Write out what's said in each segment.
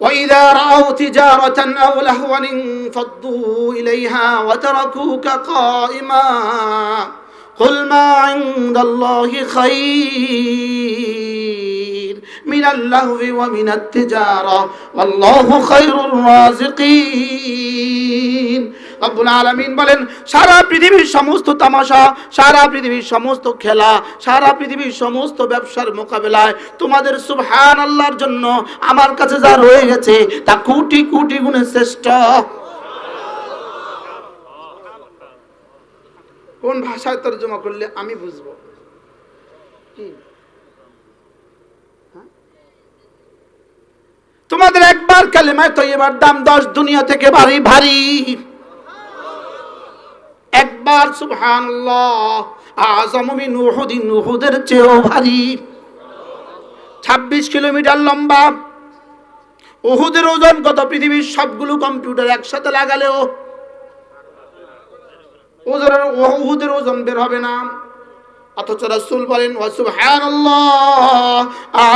وإذا رأوا تجارة أو لهوا انفضوا إليها وتركوك قائما قل ما عند الله خير من اللهو ومن التجارة والله خير الرازقين রব্বুল আলামিন বলেন, সারা পৃথিবীর সমস্ত তামাশা, সারা পৃথিবীর সমস্ত খেলা, সারা পৃথিবীর সমস্ত ব্যবসার মোকাবেলায় তোমাদের সুবহান আল্লাহর জন্য আমার কাছে যা রয়ে গেছে, তা কোটি কোটি গুণে শ্রেষ্ঠ। কোন ভাষায় তর্জমা করলে আমি বুঝব? কি? হ্যাঁ? তোমাদের একবার কালেমায় তো এবার দাম দশ দুনিয়া থেকে ভারী ভারী। একবার সুবহানাল্লাহ আযম মিন উহুদিন উহুদের চেয়েও ভারী। 26 কিলোমিটার লম্বা। উহুদের ওজন কত? পৃথিবীর সবগুলো কম্পিউটার একসাথে লাগালেও ওজনের উহুদের ওজন বের হবে না। অথচ রাসূল বলেন, ওয়া সুবহানাল্লাহ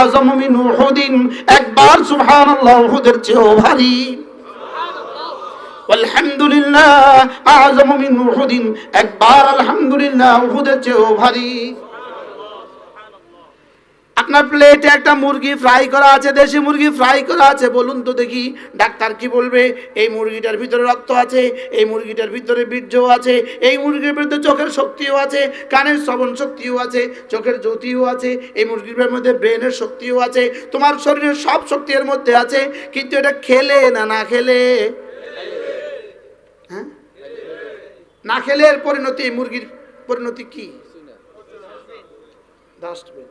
আযম মিন উহুদিন একবার সুবহানাল্লাহ, উহুদের চেয়েও ভারী। আলহামদুলিল্লাহ একবার আলহামদুলিল্লাহ উহুদের চেয়েও ভারী। আপনার প্লেটে একটা মুরগি ফ্রাই করা আছে, দেশি মুরগি ফ্রাই করা আছে, বলুন তো দেখি, ডাক্তার কি বলবে? এই মুরগিটার ভিতরে রক্ত আছে, এই মুরগিটার ভিতরে বীর্য আছে, এই মুরগির ভিতরে চোখের শক্তিও আছে, কানের শ্রবণ শক্তিও আছে, চোখের জ্যোতিও আছে, এই মুরগির মধ্যে ব্রেনের শক্তিও আছে, তোমার শরীরের সব শক্তি এর মধ্যে আছে, কিন্তু এটা খেলে না না খেলে হ্যাঁ না খেলে এর পরিণতি, মুরগির পরিণতি কি? ডাস্টবিন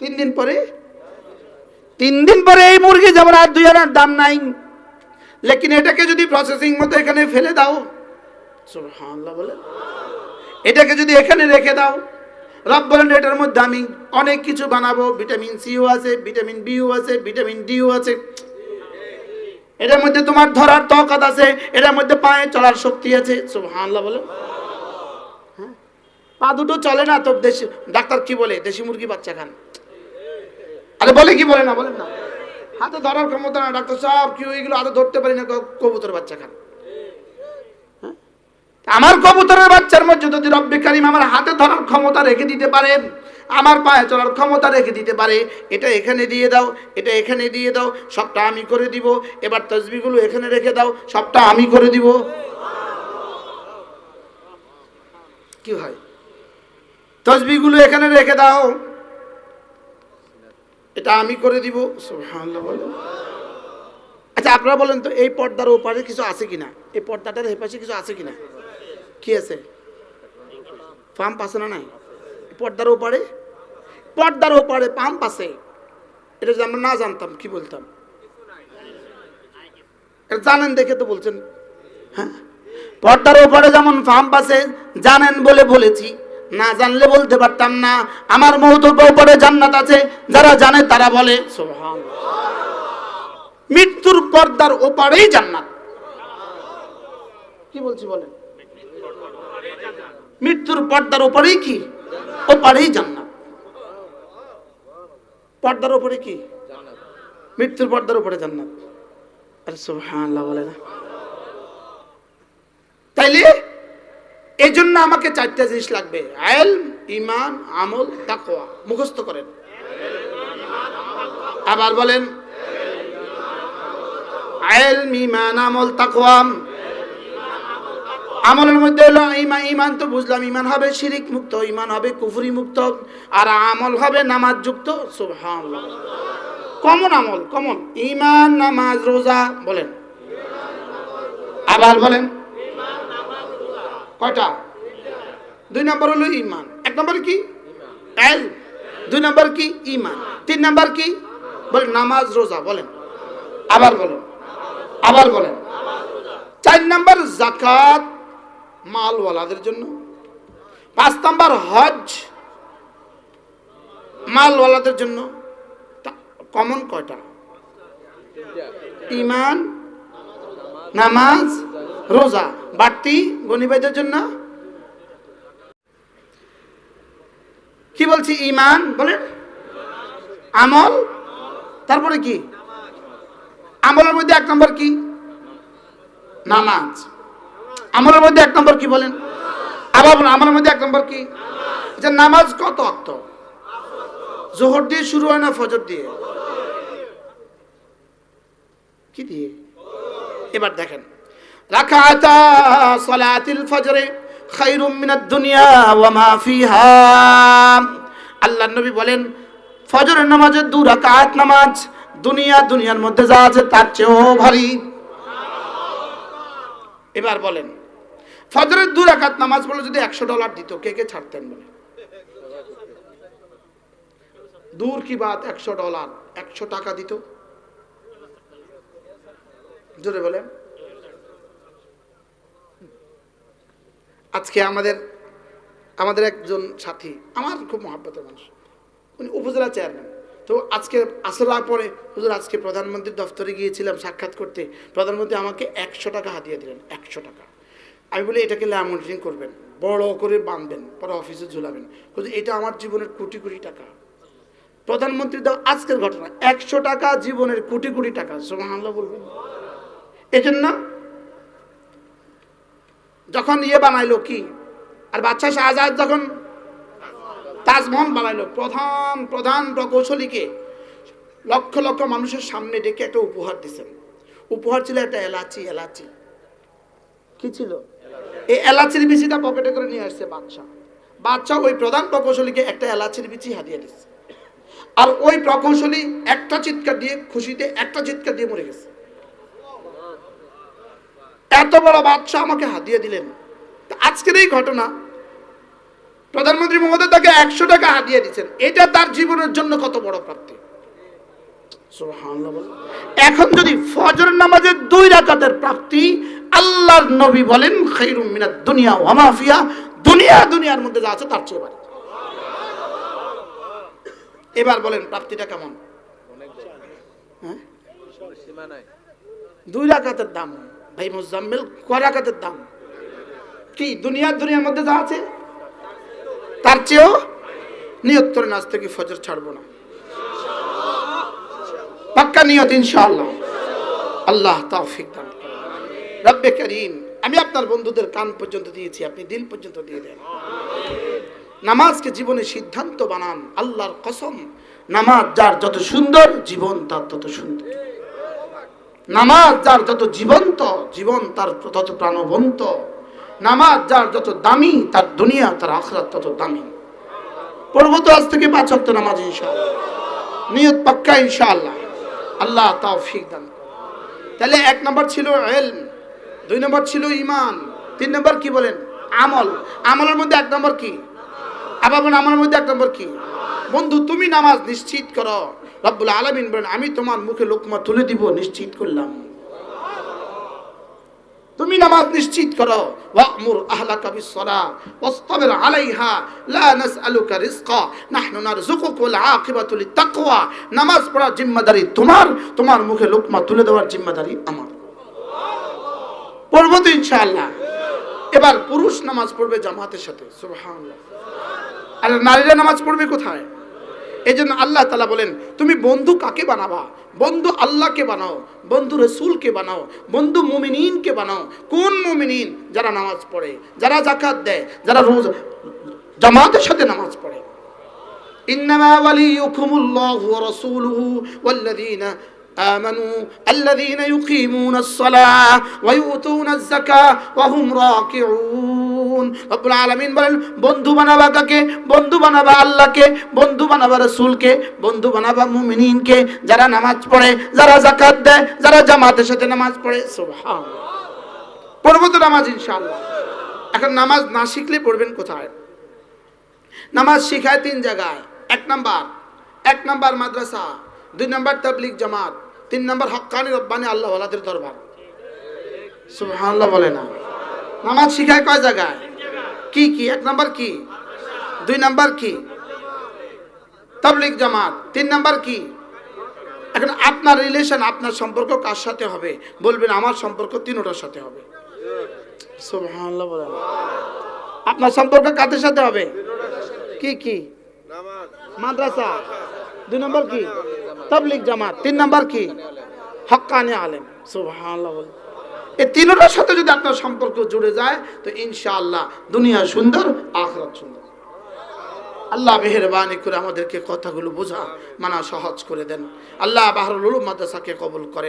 তিন দিন পরে? তিন দিন পরে এই মুরগি যেমন আর দুই আনার দাম নাই, লেকিন এটাকে যদি প্রসেসিং মতো এখানে ফেলে দাও বলে, এটাকে যদি এখানে রেখে দাও, রব বলেন এটার মধ্যে আমি অনেক কিছু বানাবো, ভিটামিন সিও আছে, ভিটামিন বিও আছে, ভিটামিন ডিও আছে এটার মধ্যে তোমার ধরার তকাত আছে, এটার মধ্যে পায়ে চলার শক্তি আছে। সুবহানাল্লাহ বলে। হ্যাঁ? পা দুটো চলে না তো দেশি, ডাক্তার কি বলে? দেশি মুরগি বাচ্চা খান। আরে বলে কি বলে না বলেন না। হাতে ধরার ক্ষমতা না, ডাক্তার সব কি এগুলো হাতে ধরতে পারি না কবুতর বাচ্চা খান। হ্যাঁ? আমার কবুতরের বাচ্চার মধ্যে যদি রব্বে আমার হাতে ধরার ক্ষমতা রেখে দিতে পারে আমার পায়ে চলার ক্ষমতা রেখে দিতে পারে। এটা এখানে দিয়ে দাও, এটা এখানে দিয়ে দাও, সবটা আমি করে দিব। এবার তসবিগুলো এখানে রেখে দাও, সবটা আমি করে দিব। কি হয়? তসবিগুলো এখানে রেখে দাও। এটা আমি করে দিব। আচ্ছা আপনারা বলেন তো, এই পর্দার ওপারে কিছু আছে কিনা? এই পর্দাটার হেপাশে কিছু আছে কিনা? কি আছে? পাম্প আছে না নাই? পর্দার ওপারে পর্দার ওপারে পাম্প আছে। এটা যদি আমরা না জানতাম, কি বলতাম? জানেন দেখে তো বলছেন। হ্যাঁ? পর্দার ওপারে যেমন পাম্প আছে, জানেন বলে বলেছি, না জানলে বলতে পারতাম না। আমার মৌতর ওপরে জান্নাত আছে, যারা জানে তারা বলে মৃত্যুর পর্দার ওপারেই জান্নাত। কি বলছি বলেন? মৃত্যুর পর্দার ওপরেই কি? ওপারেই জান্নাত। পর্দার ওপরে কি? মৃত্যুর পর্দার উপরে জান্নাত। আরে সুবহানাল্লাহ বলে না। তাইলে এই জন্য আমাকে চারটা জিনিস লাগবে। আইল ইমান আমল, তাকওয়া। মুখস্থ করেন। আবার বলেন, আইল ইমান আমল, তাকওয়া। আমলের মধ্যে হলো ইমান ইমান তো বুঝলাম ইমান হবে শিরিক মুক্ত ইমান হবে কুফরি মুক্ত আর আমল হবে নামাজ যুক্ত কমন আমল, কমন। ইমান নামাজ, রোজা, বলেন। আবার বলেন। কয়টা? দুই নম্বর হলো ইমান এক নম্বর কি? এল। দুই নম্বর কি? ইমান তিন নম্বর কি? বলেন, নামাজ, রোজা, বলেন। আবার বলেন। আবার বলেন। চার নম্বর জাকাত। মালওয়ালাদের জন্য। পাঁচ নম্বর হজ মালওয়ালাদের জন্য। কমন কয়টা? ইমান নামাজ, রোজা। বাড়তি গণিবাইদের জন্য। কি বলছি? ইমান বলেন। আমল। তারপরে কি? আমলের মধ্যে এক নম্বর কি? নামাজ। আমলের মধ্যে এক নম্বর কি বলেন? আবার আমলের মধ্যে এক নম্বর কি? যে নামাজ কত অক্ত জোহর দিয়ে শুরু হয় না ফজর দিয়ে? কি দিয়ে? এবার দেখেন। রাকাতা সালাতিল ফজরে খায়রুম মিনাদ দুনিয়া ওয়া মা ফিহা। আল্লাহর নবী বলেন, ফজরের নামাজের দু রাকাত নামাজ, দুনিয়া দুনিয়ার মধ্যে যা আছে তার চেয়েও ভারী। এবার বলেন ফজরের দু রাকাত নামাজ পড়লে যদি একশো ডলার দিত, কে কে ছাড়তেন বলে? দূর কি বাত, একশো ডলার, একশো টাকা দিত? জোরে বলেন। আজকে আমাদের আমাদের একজন সাথী, আমার খুব মহাব্বতের মানুষ, উনি উপজেলা চেয়ারম্যান। তো আজকে আসলার পরে হুজুর, আজকে প্রধানমন্ত্রীর দফতরে গিয়েছিলাম সাক্ষাৎ করতে। প্রধানমন্ত্রী আমাকে একশো টাকা হাতিয়ে দিলেন, একশো টাকা। আমি বলি, এটাকে ল্যামিনেটিং করবেন। বড় করে বাঁধবেন, পরে অফিসে ঝুলাবেন। কিন্তু এটা আমার জীবনের কোটি কোটি টাকা। প্রধানমন্ত্রী দাও, আজকের ঘটনা, একশো টাকা জীবনের কোটি কোটি টাকা সোমাহান্লা বলবেন। এজন্য যখন ইয়ে বানাইলো কি, আর বাচ্চা শাহজাহাদ যখন তাজমহল বানাইলো, প্রধান প্রধান প্রকৌশলীকে লক্ষ লক্ষ মানুষের সামনে ডেকে একটা উপহার দিছেন। উপহার ছিল একটা এলাচি এলাচি। কি ছিল? এই এলাচির বিচিটা পকেটে করে নিয়ে আসছে বাচ্চা। বাচ্চা ওই প্রধান প্রকৌশলীকে একটা এলাচির বিচি হারিয়ে দিচ্ছে আর ওই প্রকৌশলী একটা চিৎকার দিয়ে খুশিতে একটা চিৎকার দিয়ে মরে গেছে। এত বড় বাদশাহ আমাকে হাতিয়ে দিলেন। আজকের এই ঘটনা প্রধানমন্ত্রী মহোদয় তাকে একশো টাকা হাতিয়ে দিচ্ছেন এটা তার জীবনের জন্য কত বড় প্রাপ্তি? এখন যদি ফজর নামাজের দুই রাকাতের প্রাপ্তি আল্লাহর নবী বলেন, খাইরুম মিনাদ দুনিয়া ওয়া মা ফিহা দুনিয়া দুনিয়ার মধ্যে যা আছে তার চেয়ে বাড়ি। এবার বলেন, প্রাপ্তিটা কেমন? হ্যাঁ? দুই রাকাতের দাম। ভাই, মুজাম্মিল ক রাকাতের দাম? কি দুনিয়ার দুনিয়ার মধ্যে যা আছে? তার চেয়েও নিয়ত করে নাচ থেকে ফজর ছাড়বো না। পাক্কা নিয়ত, ইনশাআল্লাহ। আল্লাহ তৌফিক দান। রব্বে করিম, আমি আপনার বন্ধুদের কান পর্যন্ত দিয়েছি, আপনি দিল পর্যন্ত দিয়ে দেন। নামাজকে জীবনে সিদ্ধান্ত বানান, আল্লাহর কসম। নামাজ যার যত সুন্দর, জীবন তার তত সুন্দর। নামাজ যার যত জীবন্ত, জীবন তার তত প্রাণবন্ত। নামাজ যার যত দামি, তার দুনিয়া, তার আখরাত তত দামি। পড়ব তো আজ থেকে পাঁচ ওয়াক্ত নামাজ, ইনশাআল্লাহ। নিয়ত পাক্কা, ইনশাআল্লাহ। আল্লাহ তাওফিক দান করুন। তাহলে এক নম্বর ছিল এলম। দুই নম্বর ছিল ইমান, তিন নম্বর কি বলেন? আমল। আমলের মধ্যে এক নম্বর কি? আবার বলেন, আমলের মধ্যে এক নম্বর কি? বন্ধু, তুমি নামাজ নিশ্চিত করো। রব্বুল আলামিন বলেন, আমি তোমার মুখে লোকমা তুলে দিব, নিশ্চিত করলাম। তুমি নামাজ নিশ্চিত করো। ওয়ামুর আহলাকা বিসসালা ওয়াসতাবির আলাইহা, লা নাসআলুকা রিজকা, নাহনু নারযুকুকা ওয়াল আকিবাতু লিত্তাকওয়া। নামাজ পড়ার জিম্মাদারি তোমার তোমার মুখে লোকমা তুলে দেওয়ার জিম্মাদারি আমার। পড়ব তো ইনশাল্লাহ এবার পুরুষ নামাজ পড়বে জামাতের সাথে আর নারীরা নামাজ পড়বে কোথায়? এই জন্য আল্লাহ তালা বলেন, তুমি বন্ধু কাকে বানাবা? বন্ধু আল্লাহকে বানাও, বন্ধু রসুলকে বানাও, বন্ধু মোমিনকে বানাও। কোন মোমিনিন যারা নামাজ পড়ে, যারা জাকাত দেয়, যারা রোজ জামাতের সাথে নামাজ পড়ে। ইন্নামা ওয়ালিয়ুকুমুল্লাহু ওয়া রাসূলুহু ওয়াল্লাযীনা آمنوا الذين يقيمون الصلاة ويؤتون الزكاة وهم راكعون رب العالمين বলেন বন্ধু বানাবা কাকে বন্ধু বানাবা আল্লাহকে বন্ধু বানাবা রাসূলকে বন্ধু বানাবা মুমিনিনকে যারা নামাজ পড়ে যারা যাকাত দেয় যারা জামাতের সাথে নামাজ পড়ে সুবহানাল্লাহ পড়বো তো নামাজ ইনশাআল্লাহ এখন নামাজ না শিখলে পড়বেন কোথায় নামাজ শিখায় তিন জায়গায় এক নাম্বার এক নাম্বার মাদ্রাসা দুই নাম্বার তাবলিগ জামাত তিন নাম্বার হক্কানি রব্বানি আল্লাহ ওয়ালাদের দরবার। সুবহানাল্লাহ বলে না। নামাজ শিখায় কয় জায়গায়? কি কি? এক নাম্বার কি? দুই নাম্বার কি? তাবলিগ জামাত। তিন নাম্বার কি? এখন আপনার রিলেশন আপনার সম্পর্ক কার সাথে হবে? বলবেন আমার সম্পর্ক তিনোটার সাথে হবে। সুবহানাল্লাহ বলে না। আপনার সম্পর্ক কাদের সাথে হবে? কি কি? মাদ্রাসা। দুই নম্বর কি? তাবলিগ জামাত, তিন নাম্বার কি? হকানি আলেম। সুবহানাল্লাহ। এই তিনটার সাথে যদি আপনার সম্পর্ক জুড়ে যায়, তো ইনশাআল্লাহ দুনিয়া সুন্দর, আখরাত সুন্দর। আল্লাহ মেহরবানি করে আমাদেরকে কথাগুলো বোঝা, মানা সহজ করে দেন। আল্লাহ বাহরুল মাদ্রাসাকে কবুল করেন।